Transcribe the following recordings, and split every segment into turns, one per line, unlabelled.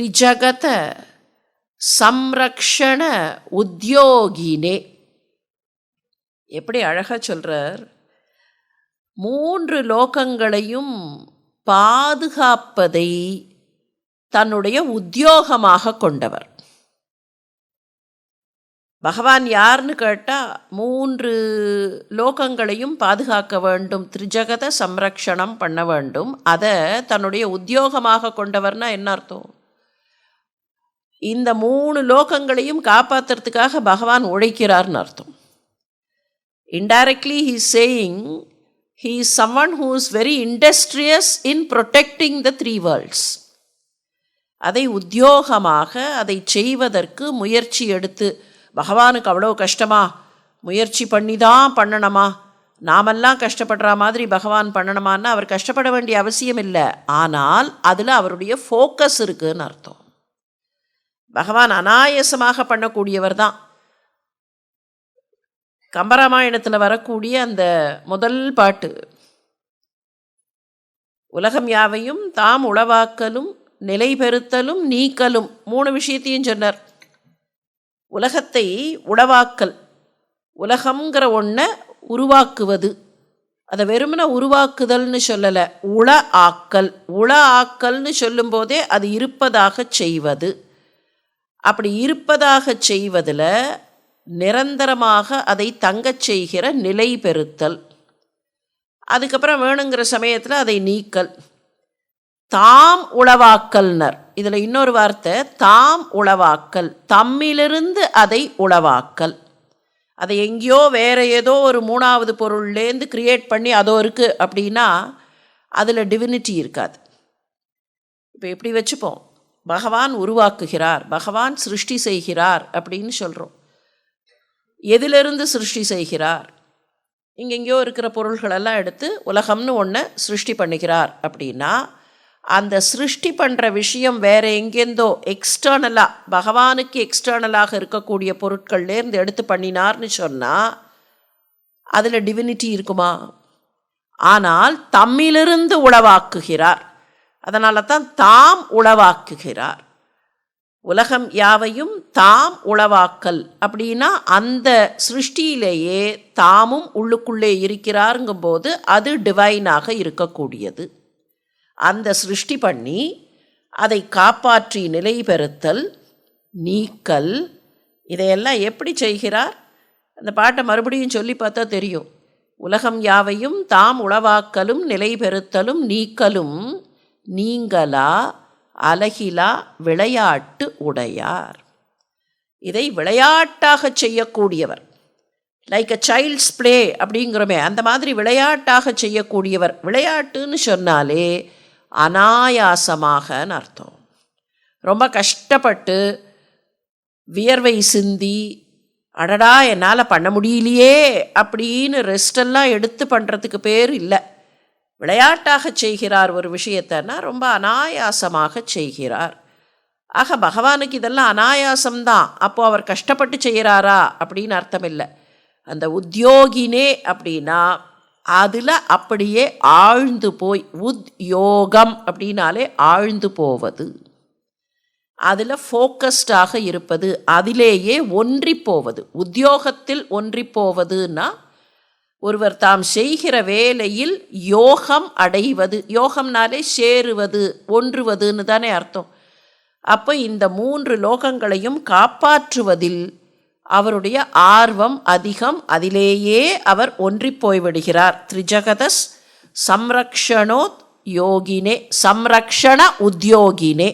த்ரிஜகத சம்ரக்ஷண உத்தியோகினே எப்படி அழகாக சொல்கிறார் மூன்று லோகங்களையும் பாதுகாப்பதை தன்னுடைய உத்தியோகமாக கொண்டவர் பகவான் யார்னு கேட்டால் மூன்று லோகங்களையும் பாதுகாக்க வேண்டும் திரிஜகத சம்ரக்ஷணம் பண்ண வேண்டும் அதை தன்னுடைய உத்தியோகமாக கொண்டவர்னா என்ன அர்த்தம் இந்த மூணு லோகங்களையும் காப்பாற்றுறதுக்காக பகவான் உழைக்கிறார்னு அர்த்தம். Indirectly he saying he is someone who is very industrious in protecting the three worlds அதை உத்தியோகமாக அதை செய்வதற்கு முயற்சி எடுத்து பகவானுக்கு அவ்வளோ கஷ்டமா? முயற்சி பண்ணி தான் பண்ணணுமா? நாமெல்லாம் கஷ்டப்படுற மாதிரி பகவான் பண்ணணுமான்னு அவர் கஷ்டப்பட வேண்டிய அவசியம் இல்லை. ஆனால் அதில் அவருடைய ஃபோக்கஸ் இருக்குதுன்னு அர்த்தம். பகவான் அனாயசமாக பண்ணக்கூடியவர் தான். கம்பராமாயணத்தில் வரக்கூடிய அந்த முதல் பாட்டு. உலகம் யாவையும் தாம் உளவாக்கலும் நிலை பெறுத்தலும் நீக்கலும் மூணு விஷயத்தையும் சொன்னார். உலகத்தை உளவாக்கல். உலகம்ங்கிற ஒன்றை உருவாக்குவது. அதை வெறுமன உருவாக்குதல்னு சொல்லலை உள ஆக்கல். உள ஆக்கல்னு சொல்லும்போதே அது இருப்பதாக செய்வது. அப்படி இருப்பதாக செய்வதில் நிரந்தரமாக அதை தங்கச் செய்கிற நிலை பெறுத்தல். அதுக்கப்புறம் வேணுங்கிற சமயத்தில் அதை நீக்கல். தாம் உளவாக்கல்னர். இதில் இன்னொரு வார்த்தை தாம் உளவாக்கல். தம்மிலிருந்து அதை உளவாக்கல். அதை எங்கேயோ வேறு ஏதோ ஒரு மூணாவது பொருள்லேருந்து கிரியேட் பண்ணி அதோ இருக்குது அப்படின்னா அதில் டிவினிட்டி இருக்காது. இப்போ எப்படி வச்சுப்போம்? பகவான் உருவாக்குகிறார் பகவான் சிருஷ்டி செய்கிறார் அப்படின்னு சொல்கிறோம் எதிலிருந்து சிருஷ்டி செய்கிறார்? இங்கெங்கேயோ இருக்கிற பொருள்களெல்லாம் எடுத்து உலகம்னு ஒன்று சிருஷ்டி பண்ணுகிறார் அப்படின்னா அந்த சிருஷ்டி பண்ணுற விஷயம் வேறு எங்கேருந்தோ எக்ஸ்டர்னலாக பகவானுக்கு எக்ஸ்டர்னலாக இருக்கக்கூடிய பொருட்கள்லேருந்து எடுத்து பண்ணினார்னு சொன்னால் அதில் டிவினிட்டி இருக்குமா? ஆனால் தம்மிலிருந்து உளவாக்குகிறார். அதனால தான் தாம் உளவாக்குகிறார். உலகம் யாவையும் தாம் உளவாக்கல். அப்படின்னா அந்த சிருஷ்டியிலேயே தாமும் உள்ளுக்குள்ளே இருக்கிறாருங்கும்போது அது டிவைனாக இருக்கக்கூடியது. அந்த சிருஷ்டி பண்ணி அதை காப்பாற்றி நிலை பெறுத்தல் நீக்கல் இதையெல்லாம் எப்படி செய்கிறார்? அந்த பாட்டை மறுபடியும் சொல்லி பார்த்தா தெரியும். உலகம் யாவையும் தாம் உளவாக்கலும் நிலை பெறுத்தலும் நீக்கலும் நீங்களா அலகிலா விளையாட்டு உடையார். இதை விளையாட்டாக செய்யக்கூடியவர் லைக் அ சைல்ட்ஸ் ப்ளே அப்படிங்கிறோமே அந்த மாதிரி விளையாட்டாக செய்யக்கூடியவர் விளையாட்டுன்னு சொன்னாலே அனாயாசமாகன்னு அர்த்தம். ரொம்ப கஷ்டப்பட்டு வியர்வை சிந்தி அடடா என்னால் பண்ண முடியலையே அப்படின்னு ரெஸ்டெல்லாம் எடுத்து பண்ணுறதுக்கு பேர் இல்லை. விளையாட்டாக செய்கிறார் ஒரு விஷயத்தைன்னா ரொம்ப அனாயாசமாக செய்கிறார். ஆக பகவானுக்கு இதெல்லாம் அனாயாசம்தான். அப்போது அவர் கஷ்டப்பட்டு செய்கிறாரா? அப்படின்னு அர்த்தம் இல்லை அந்த உத்தியோகினே அப்படின்னா அதில் அப்படியே ஆழ்ந்து போய் உத் யோகம் அப்படின்னாலே ஆழ்ந்து போவது. அதில் ஃபோக்கஸ்டாக இருப்பது அதிலேயே ஒன்றி போவது. உத்தியோகத்தில் ஒன்றி போவதுன்னா ஒருவர் தாம் செய்கிற வேலையில் யோகம் அடைவது யோகம்னாலே சேருவது ஒன்றுவதுன்னு தானே அர்த்தம். அப்போ இந்த மூன்று லோகங்களையும் காப்பாற்றுவதில் அவருடைய ஆர்வம் அதிகம் அதிலேயே அவர் ஒன்றி போய்விடுகிறார். த்ரிஜகதஸ் சம்ரக்ஷணோத் யோகினே சம்ரக்ஷண உத்தியோகினே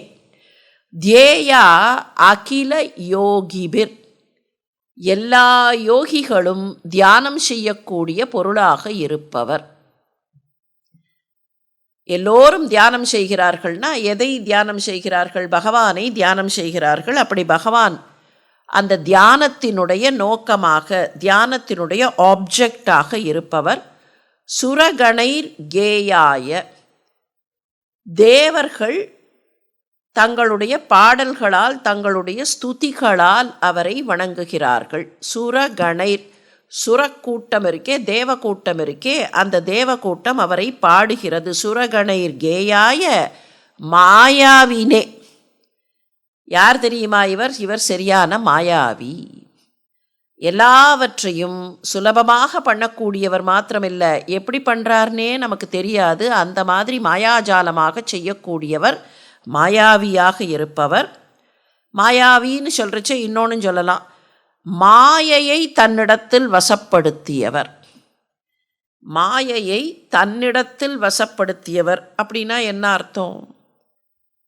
தியேயா அகில யோகிபிர். எல்லா யோகிகளும் தியானம் செய்யக்கூடிய பொருளாக இருப்பவர். எல்லோரும் தியானம் செய்கிறார்கள்னா எதை தியானம் செய்கிறார்கள்? பகவானை தியானம் செய்கிறார்கள். அப்படி பகவான் அந்த தியானத்தினுடைய நோக்கமாக தியானத்தினுடைய ஆப்ஜெக்டாக இருப்பவர். சுரகணைர் கேயாய தேவர்கள் தங்களுடைய பாடல்களால் தங்களுடைய ஸ்துதிகளால் அவரை வணங்குகிறார்கள். சுரகணைர் சுரக்கூட்டம் இருக்கே தேவக்கூட்டம் இருக்கே அந்த தேவக்கூட்டம் அவரை பாடுகிறது. சுரகணைர் கேயாய மாயாவினே. யார் தெரியுமா இவர்? இவர் சரியான மாயாவி. எல்லாவற்றையும் சுலபமாக பண்ணக்கூடியவர் மாத்திரமில்லை. எப்படி பண்ணுறாருனே நமக்கு தெரியாது. அந்த மாதிரி மாயாஜாலமாக செய்யக்கூடியவர் மாயாவியாக இருப்பவர். மாயாவின்னு சொல்கிறச்ச இன்னொன்று சொல்லலாம். மாயையை தன்னிடத்தில் வசப்படுத்தியவர். மாயையை தன்னிடத்தில் வசப்படுத்தியவர் அப்படின்னா என்ன அர்த்தம்?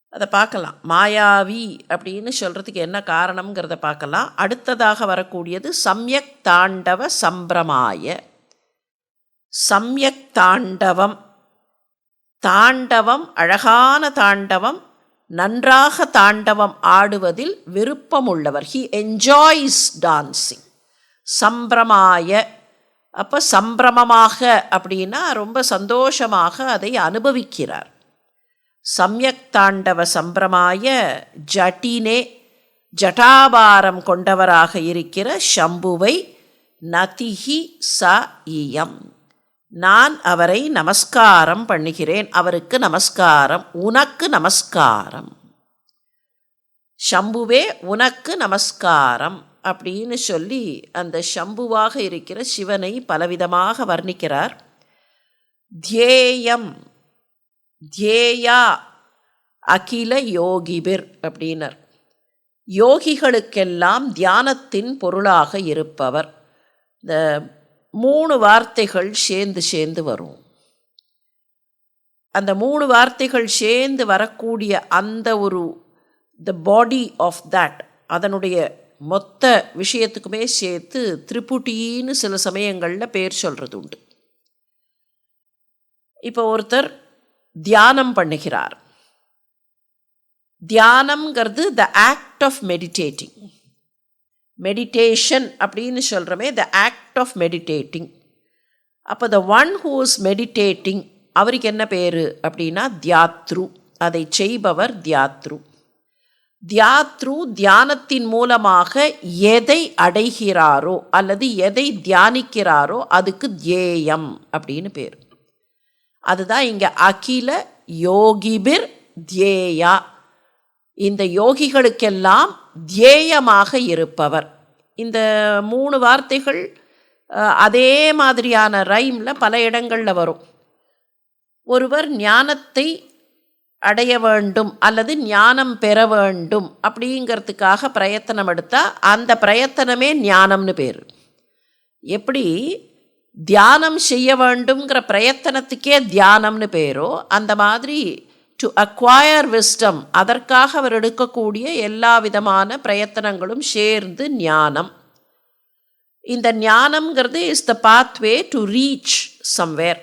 அதை பார்க்கலாம். மாயாவி அப்படின்னு சொல்கிறதுக்கு என்ன காரணம்ங்கிறத பார்க்கலாம். அடுத்ததாக வரக்கூடியது சம்யக் தாண்டவ சம்பிரமாய. சம்யக் தாண்டவம். தாண்டவம் அழகான தாண்டவம் நன்றாக தாண்டவம் ஆடுவதில் விருப்பமுள்ளவர். ஹி என்ஜாய்ஸ் டான்சிங் சம்பிரமாய அப்போ சம்பிரமமாக அப்படின்னா ரொம்ப சந்தோஷமாக அதை அனுபவிக்கிறார். சம்யக் தாண்டவ சம்பிரமாய ஜட்டினே ஜட்டாபாரம் கொண்டவராக இருக்கிற சம்புவை நதிஹி ச இயம். நான் அவரை நமஸ்காரம் பண்ணுகிறேன். அவருக்கு நமஸ்காரம். உனக்கு நமஸ்காரம். சம்புவே உனக்கு நமஸ்காரம் அப்படின்னு சொல்லி அந்த சம்புவாக இருக்கிற சிவனை பலவிதமாக வர்ணிக்கிறார். தியேயம் தியேயா அகில யோகிபிர் அப்படின்னர். யோகிகளுக்கெல்லாம் தியானத்தின் பொருளாக இருப்பவர். இந்த மூணு வார்த்தைகள் சேர்ந்து சேர்ந்து வரும். அந்த மூணு வார்த்தைகள் சேர்ந்து வரக்கூடிய அந்த ஒரு த பாடி ஆஃப் தட் அதனுடைய மொத்த விஷயத்துக்குமே சேர்த்து திரிபுட்டின்னு சில சமயங்களில் பேர் சொல்கிறது உண்டு. இப்போ ஒருத்தர் தியானம் பண்ணுகிறார். தியானம்ங்கிறது the act of meditating meditation அப்படின்னு சொல்கிறோமே த ஆக்ட் ஆஃப் மெடிடேட்டிங் அப்போ the one who is meditating அவருக்கு என்ன பேர் அப்படின்னா தியாத்ரு. அதை செய்பவர் தியாத்ரு. தியாத்ரு தியானத்தின் மூலமாக எதை அடைகிறாரோ அல்லது எதை தியானிக்கிறாரோ அதுக்கு தியேயம் அப்படின்னு பேர். அதுதான் இங்கே அகில யோகிபிர் தியேயா. இந்த யோகிகளுக்கெல்லாம் தியேயமாக இருப்பவர். இந்த மூணு வார்த்தைகள் அதே மாதிரியான ரைமில் பல இடங்களில் வரும். ஒருவர் ஞானத்தை அடைய வேண்டும் அல்லது ஞானம் பெற வேண்டும் அப்படிங்கிறதுக்காக பிரயத்தனம் எடுத்தால் அந்த பிரயத்தனமே ஞானம்னு பேர். எப்படி? தியானம் செய்ய வேண்டுங்கிற பிரயத்தனத்துக்கே தியானம்னு பேரோ அந்த மாதிரி டு அக்வயர் விஸ்டம் அதற்காக அவர் எடுக்கக்கூடிய எல்லா விதமான பிரயத்தனங்களும் சேர்ந்து ஞானம். இந்த ஞானம்ங்கிறது is the pathway to reach somewhere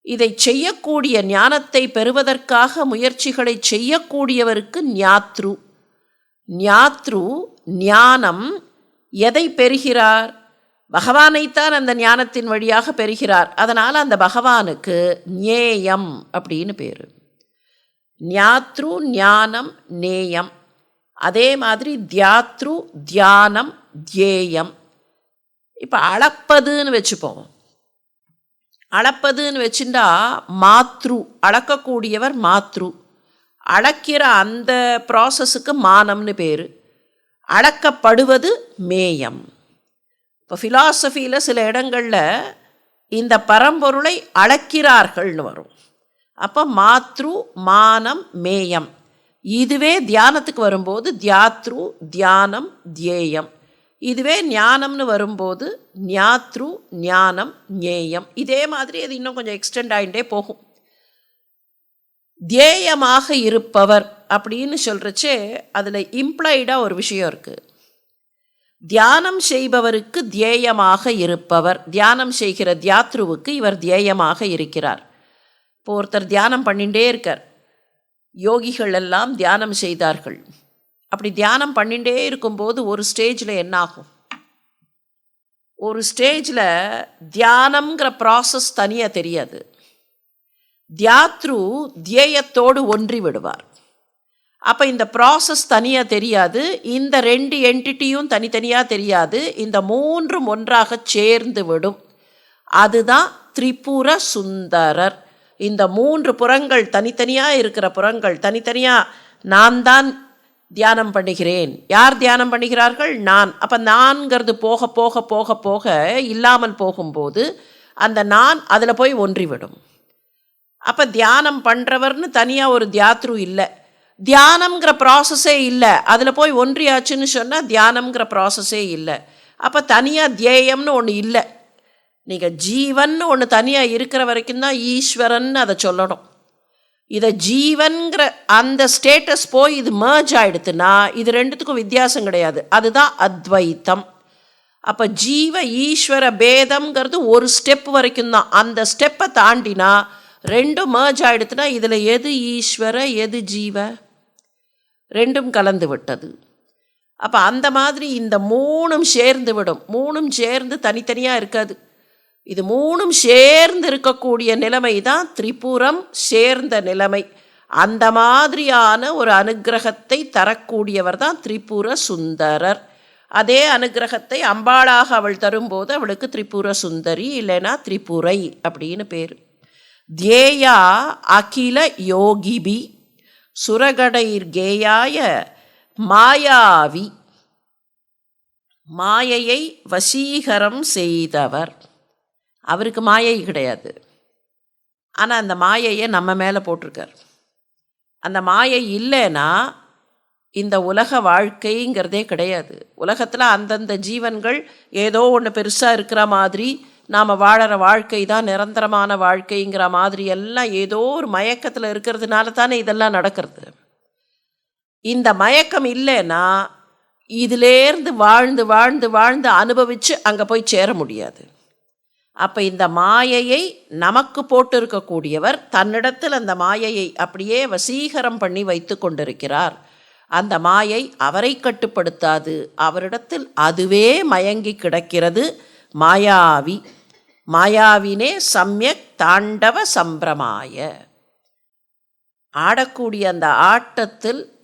இதை செய்யக்கூடிய ஞானத்தை பெறுவதற்காக முயற்சிகளை செய்யக்கூடியவருக்கு ஞாத்ரு. ஞாத்ரு ஞானம் எதை பெறுகிறார்? பகவானைத்தான் அந்த ஞானத்தின் வழியாக பெறுகிறார். அதனால் அந்த பகவானுக்கு ஞேயம் அப்படின்னு பேர். ஞாத்ரு ஞானம் நேயம். அதே மாதிரி தியாத்ரு தியானம் தியேயம். இப்போ அளப்பதுன்னு வச்சுப்போம். அளப்பதுன்னு வச்சுட்டா மாத்ரு அளக்கக்கூடியவர் மாத்ரு. அளக்கிற அந்த ப்ராசஸுக்கு மானம்னு பேர். அளக்கப்படுவது மேயம். இப்போ ஃபிலாசபியில் சில இடங்களில் இந்த பரம்பொருளை அளக்கிறார்கள்னு வரும். அப்போ மாத்ரு மானம் மேயம். இதுவே தியானத்துக்கு வரும்போது தியாத்ரு தியானம் தியேயம். இதுவே ஞானம்னு வரும்போது ஞாத்ரு ஞானம் ஞேயம். இதே மாதிரி அது இன்னும் கொஞ்சம் எக்ஸ்டெண்ட் ஆகிட்டே போகும். தியேயமாக இருப்பவர் அப்படின்னு சொல்கிறச்சே அதில் இம்ப்ளைடாக ஒரு விஷயம் இருக்குது தியானம் செய்பவருக்கு தியேயமாக இருப்பவர். தியானம் செய்கிற தியாத்ருவுக்கு இவர் தியேயமாக இருக்கிறார். இப்போ ஒருத்தர் தியானம் பண்ணிகிட்டே இருக்கார். யோகிகள் எல்லாம் தியானம் செய்தார்கள். அப்படி தியானம் பண்ணிகிட்டே இருக்கும்போது ஒரு ஸ்டேஜில் என்னாகும்? ஒரு ஸ்டேஜில் தியானம்ங்கிற ப்ராசஸ் தனியாக தெரியாது. தியாத்ரு தியேயத்தோடு ஒன்றி விடுவார். அப்போ இந்த ப்ராசஸ் தனியாக தெரியாது. இந்த ரெண்டு என்டிட்டியும் தனித்தனியாக தெரியாது. இந்த மூன்றும் ஒன்றாக சேர்ந்து விடும். அதுதான் திரிபுர சுந்தரர் இந்த மூன்று புறங்கள் தனித்தனியாக இருக்கிற புறங்கள் தனித்தனியாக நான் தான் தியானம் பண்ணுகிறேன். யார் தியானம் பண்ணுகிறார்கள்? நான். அப்போ நான்கிறது போக போக போக போக இல்லாமல் போகும்போது அந்த நான் அதில் போய் ஒன்றிவிடும். அப்போ தியானம் பண்ணுறவர்னு தனியாக ஒரு தியாத்ரு இல்லை. தியானம்ங்கிற ப்ராசஸே இல்லை. அதில் போய் ஒன்றியாச்சுன்னு சொன்னால் தியானம்ங்கிற ப்ராசஸே இல்லை. அப்போ தனியாக தியேயம்னு ஒன்று இல்லை. நீங்கள் ஜீவன்னு ஒன்று தனியாக இருக்கிற வரைக்கும் தான் ஈஸ்வரன் அதை சொல்லணும். இதை ஜீவன்கிற அந்த ஸ்டேட்டஸ் போய் இது மேர்ஜ் ஆகிடுத்துன்னா இது ரெண்டுத்துக்கும் வித்தியாசம் கிடையாது. அதுதான் அத்வைத்தம். அப்போ ஜீவ ஈஸ்வர பேதம்ங்கிறது ஒரு ஸ்டெப் வரைக்கும் தான். அந்த ஸ்டெப்பை தாண்டினா ரெண்டும் மேர்ஜ் ஆகிடுத்துன்னா இதில் எது ஈஸ்வர எது ஜீவ? ரெண்டும் கலந்து விட்டது. அப்போ அந்த மாதிரி இந்த மூணும் சேர்ந்து விடும். மூணும் சேர்ந்து தனித்தனியாக இருக்காது. இது மூணும் சேர்ந்து இருக்கக்கூடிய நிலைமை தான் திரிபுரம் சேர்ந்த நிலைமை. அந்த மாதிரியான ஒரு அனுக்கிரகத்தை தரக்கூடியவர் தான் திரிபுர சுந்தரர். அதே அனுக்கிரகத்தை அம்பாளாக அவள் தரும்போது அவளுக்கு திரிபுர சுந்தரி இல்லைன்னா திரிபுரை அப்படின்னு பேர். தியேயா அகில யோகிபி சுரகடைர் கேயாய மாயாவி மாயையை வசீகரம் செய்தவர். அவருக்கு மாயை கிடையாது. ஆனால் அந்த மாயையை நம்ம மேலே போட்டிருக்கார். அந்த மாயை இல்லைன்னா இந்த உலக வாழ்க்கைங்கிறதே கிடையாது. உலகத்தில் அந்தந்த ஜீவன்கள் ஏதோ ஒன்று பெருசாக இருக்கிற மாதிரி நாம் வாழற வாழ்க்கை தான் நிரந்தரமான வாழ்க்கைங்கிற மாதிரி எல்லாம் ஏதோ ஒரு மயக்கத்தில் இருக்கிறதுனால தானே இதெல்லாம் நடக்கிறது. இந்த மயக்கம் இல்லைன்னா இதிலேருந்து வாழ்ந்து வாழ்ந்து வாழ்ந்து அனுபவித்து அங்கே போய் சேர முடியாது. அப்போ இந்த மாயையை நமக்கு போட்டு இருக்கக்கூடியவர் தன்னிடத்தில் அந்த மாயையை அப்படியே வசீகரம் பண்ணி வைத்து கொண்டிருக்கிறார். அந்த மாயை அவரை கட்டுப்படுத்தாது. அவரிடத்தில் அதுவே மயங்கி கிடக்கிறது. மாயாவி. மாயாவினே சம்யக் தாண்டவ சம்பிரமாய. ஆடக்கூடிய அந்த ஆட்டத்தில்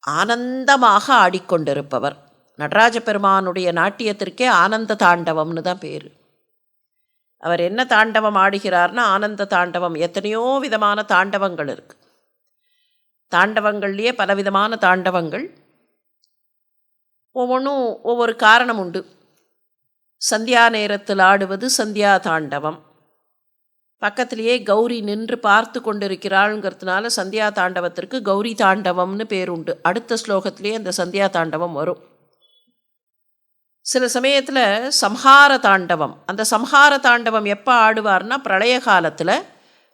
ஆனந்தமாக ஆடிக்கொண்டிருப்பவர். நடராஜ பெருமானுடைய நாட்டியத்திற்கே ஆனந்த தாண்டவம்னு தான் பேர். அவர் என்ன தாண்டவம் ஆடுகிறார்னா ஆனந்த தாண்டவம். எத்தனையோ விதமான தாண்டவங்கள் இருக்குது தாண்டவங்கள்லேயே பலவிதமான தாண்டவங்கள். ஒவ்வொன்றும் ஒவ்வொரு காரணம் உண்டு. சந்தியா நேரத்தில் ஆடுவது சந்தியா தாண்டவம். பக்கத்திலேயே கௌரி நின்று பார்த்து கொண்டிருக்கிறாளுங்கிறதுனால சந்தியா தாண்டவத்திற்கு கௌரி தாண்டவம்னு பேர் உண்டு. அடுத்த ஸ்லோகத்திலே அந்த சந்தியா தாண்டவம் வரும். சில சமயத்தில் சம்ஹார தாண்டவம். அந்த சம்ஹார தாண்டவம் எப்போ ஆடுவார்னா பிரளய காலத்தில்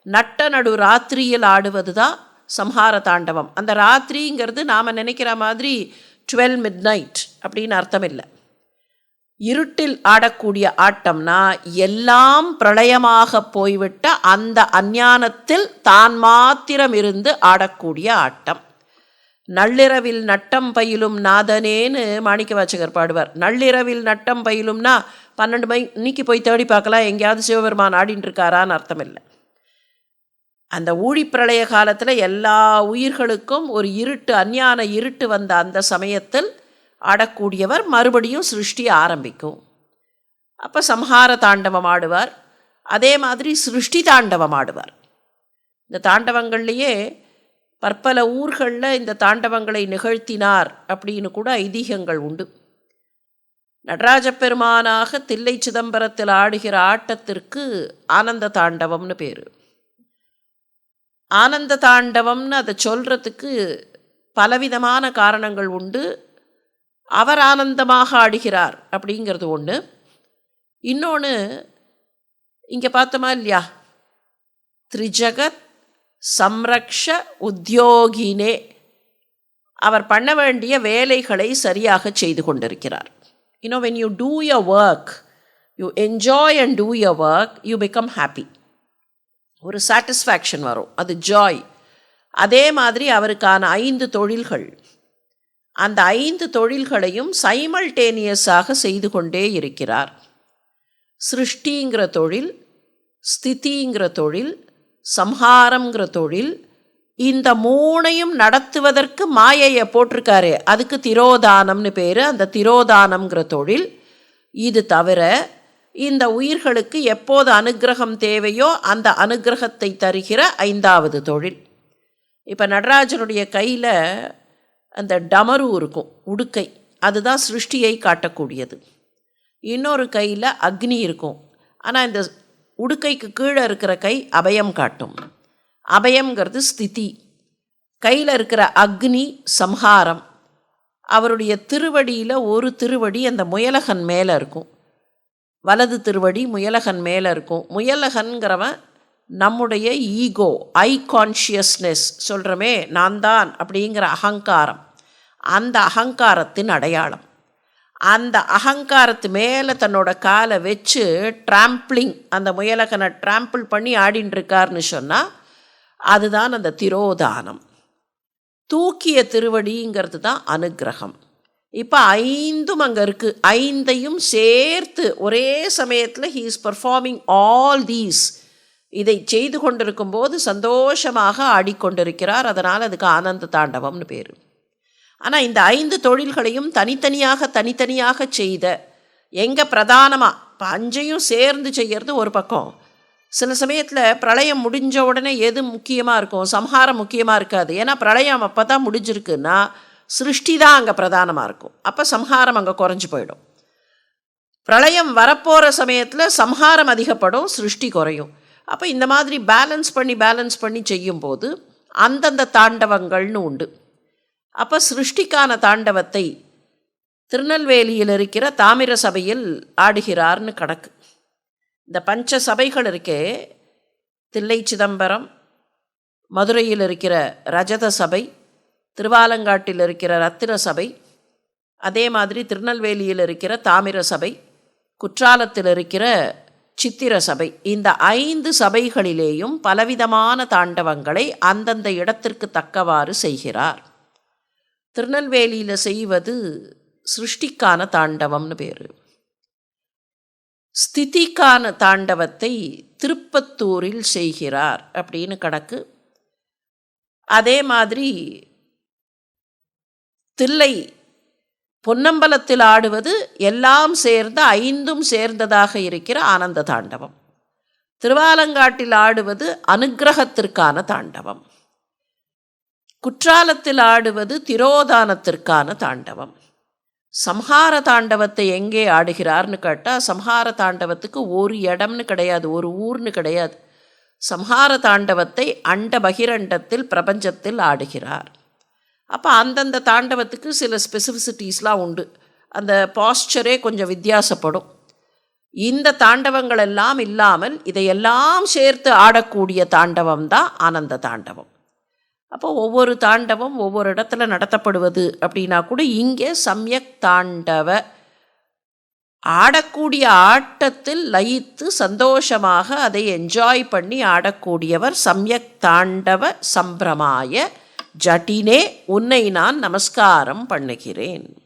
நட்ட நடு ராத்திரியில் ஆடுவது தான் சம்ஹார தாண்டவம். அந்த ராத்திரிங்கிறது நாம் நினைக்கிற மாதிரி டுவெல் மிட் நைட் அப்படின்னு அர்த்தம் இல்லை இருட்டில் ஆடக்கூடிய ஆட்டம்னா எல்லாம் பிரளயமாக போய்விட்ட அந்த அஞ்ஞானத்தில் தான் மாத்திரம் இருந்து ஆடக்கூடிய ஆட்டம். நள்ளிரவில் நட்டம் பயிலும் நாதனேன்னு மாணிக்க வாச்சகர் பாடுவார். நள்ளிரவில் நட்டம் பயிலும்னா பன்னெண்டு மணிக்கு போய் தேடி பார்க்கலாம் எங்கேயாவது சிவபெருமான் ஆடின்னு இருக்காரான்னு அர்த்தம் இல்லை அந்த ஊழிப்பிரளய காலத்தில் எல்லா உயிர்களுக்கும் ஒரு இருட்டு அஞ்ஞான இருட்டு வந்த அந்த சமயத்தில் ஆடக்கூடியவர் மறுபடியும் சிருஷ்டி ஆரம்பிக்கும். அப்போ சம்ஹார தாண்டவம் ஆடுவார். அதே மாதிரி சிருஷ்டி தாண்டவம் ஆடுவார். இந்த தாண்டவங்கள்லேயே பற்பல ஊர்களில் இந்த தாண்டவங்களை நிகழ்த்தினார் அப்படின்னு கூட ஐதீகங்கள் உண்டு. நடராஜ பெருமானாக தில்லை சிதம்பரத்தில் ஆடுகிற ஆட்டத்திற்கு ஆனந்த தாண்டவம்னு பேர். ஆனந்த தாண்டவம்னு அதை சொல்கிறதுக்கு பலவிதமான காரணங்கள் உண்டு. அவர் ஆனந்தமாக ஆடுகிறார் அப்படிங்கிறது ஒன்று இன்னொன்று இங்கே பார்த்தோமா இல்லையா? த்ரிஜகத் சம்ரக்ஷ உத்தியோகினே அவர் பண்ண வேண்டிய வேலைகளை சரியாக செய்து கொண்டிருக்கிறார். You know when you do your work you enjoy and do your work you become happy ஒரு சாட்டிஸ்ஃபேக்ஷன் வரும். அது ஜாய் அதே மாதிரி அவருக்கான ஐந்து தொழில்கள். அந்த ஐந்து தொழில்களையும் சைமல்டேனியஸாக செய்து கொண்டே இருக்கிறார். சிருஷ்டிங்கிற தொழில் ஸ்திதிங்கிற தொழில் சம்ஹாரங்கிற தொழில் இந்த மூணையும் நடத்துவதற்கு மாயையை போட்டிருக்காரு. அதுக்கு திரோதானம்னு பேர். அந்த திரோதானம்ங்கிற தொழில் இது தவிர இந்த உயிர்களுக்கு எப்போது அனுகிரகம் தேவையோ அந்த அனுகிரகத்தை தருகிற ஐந்தாவது தொழில். இப்போ நடராஜனுடைய கையில் அந்த டமரு இருக்கும் உடுக்கை. அதுதான் சிருஷ்டியை காட்டக்கூடியது. இன்னொரு கையில் அக்னி இருக்கும். ஆனால் இந்த உடுக்கைக்கு கீழே இருக்கிற கை அபயம் காட்டும். அபயம்ங்கிறது ஸ்திதி. கையில் இருக்கிற அக்னி சம்ஹாரம். அவருடைய திருவடியில் ஒரு திருவடி அந்த முயலகன் மேலே இருக்கும். வலது திருவடி முயலகன் மேலே இருக்கும். முயலகன்கிறவன் நம்முடைய ஈகோ ஐ கான்ஷியஸ்னஸ் சொல்கிறோமே நான் தான் அப்படிங்கிற அகங்காரம். அந்த அகங்காரத்தின் அடையாளம். அந்த அகங்காரத்து மேலே தன்னோட காலை வச்சு ட்ராம்பிளிங் அந்த முயலகனை ட்ராம்பிள் பண்ணி ஆடின்னு இருக்காருன்னு சொன்னால் அதுதான் அந்த திரோதானம். தூக்கிய திருவடிங்கிறது தான் அனுக்கிரகம் இப்போ ஐந்தும் அங்கே இருக்குது ஐந்தையும் சேர்த்து ஒரே சமயத்தில் he is performing all these இதை செய்து கொண்டிருக்கும் போது சந்தோஷமாக ஆடிக்கொண்டிருக்கிறார். அதனால் அதுக்கு ஆனந்த தாண்டவம்னு பேர். ஆனால் இந்த ஐந்து தொழில்களையும் தனித்தனியாக தனித்தனியாக செய்த எங்கே பிரதானமாக இப்போ அஞ்சையும் சேர்ந்து செய்கிறது ஒரு பக்கம். சில சமயத்தில் பிரளயம் முடிஞ்ச உடனே எது முக்கியமாக இருக்கும்? சம்ஹாரம் முக்கியமாக இருக்காது. ஏன்னா பிரளயம் அப்போ தான் முடிஞ்சிருக்குன்னா சிருஷ்டி தான் அங்கே பிரதானமாக இருக்கும். அப்போ சம்ஹாரம் அங்கே குறைஞ்சி போயிடும். பிரளயம் வரப்போகிற சமயத்தில் சம்ஹாரம் அதிகப்படும் சிருஷ்டி குறையும். அப்போ இந்த மாதிரி பேலன்ஸ் பண்ணி பேலன்ஸ் பண்ணி செய்யும்போது அந்தந்த தாண்டவங்கள்னு உண்டு. அப்போ சிருஷ்டிக்கான தாண்டவத்தை திருநெல்வேலியில் இருக்கிற தாமிர சபையில் ஆடுகிறார்னு கணக்கு. இந்த பஞ்ச சபைகள் இருக்கே தில்லை சிதம்பரம் மதுரையில் இருக்கிற ரஜத சபை திருவாலங்காட்டில் இருக்கிற ரத்தின சபை அதே மாதிரி திருநெல்வேலியில் இருக்கிற தாமிர சபை குற்றாலத்தில் இருக்கிற சித்திர சபை இந்த ஐந்து சபைகளிலேயும் பலவிதமான தாண்டவங்களை அந்தந்த இடத்திற்கு தக்கவாறு செய்கிறார். திருநெல்வேலியில் செய்வது சிருஷ்டிக்கான தாண்டவம்னு பேர். ஸ்திதிக்கான தாண்டவத்தை திருப்பத்தூரில் செய்கிறார் அப்படின்னு கணக்கு. அதே மாதிரி தில்லை பொன்னம்பலத்தில் ஆடுவது எல்லாம் சேர்ந்த ஐந்தும் சேர்ந்ததாக இருக்கிற ஆனந்த தாண்டவம். திருவாலங்காட்டில் ஆடுவது அனுக்கிரகத்திற்கான தாண்டவம். குற்றாலத்தில் ஆடுவது திரோதானத்திற்கான தாண்டவம். சம்ஹார தாண்டவத்தை எங்கே ஆடுகிறார்னு கேட்டால் சம்ஹார தாண்டவத்துக்கு ஒரு இடம்னு கிடையாது ஒரு ஊர்னு கிடையாது. சம்ஹார தாண்டவத்தை அண்ட பகிரண்டத்தில் பிரபஞ்சத்தில் ஆடுகிறார். அப்போ அந்தந்த தாண்டவத்துக்கு சில ஸ்பெசிஃபிசிட்டிஸ்லாம் உண்டு. அந்த பாஸ்டரே கொஞ்சம் வித்தியாசப்படும். இந்த தாண்டவங்கள் எல்லாம் இல்லாமல் இதையெல்லாம் சேர்த்து ஆடக்கூடிய தாண்டவம் தான் ஆனந்த தாண்டவம். அப்போ ஒவ்வொரு தாண்டவம் ஒவ்வொரு இடத்துல நடத்தப்படுவது அப்படின்னா கூட இங்கே சமயக் தாண்டவ ஆடக்கூடிய ஆட்டத்தில் லயித்து சந்தோஷமாக அதை என்ஜாய் பண்ணி ஆடக்கூடியவர் சமயக் தாண்டவ சம்பிரமாய ஜட்டினே உன்னை நான் நமஸ்காரம் பண்ணுகிறேன்.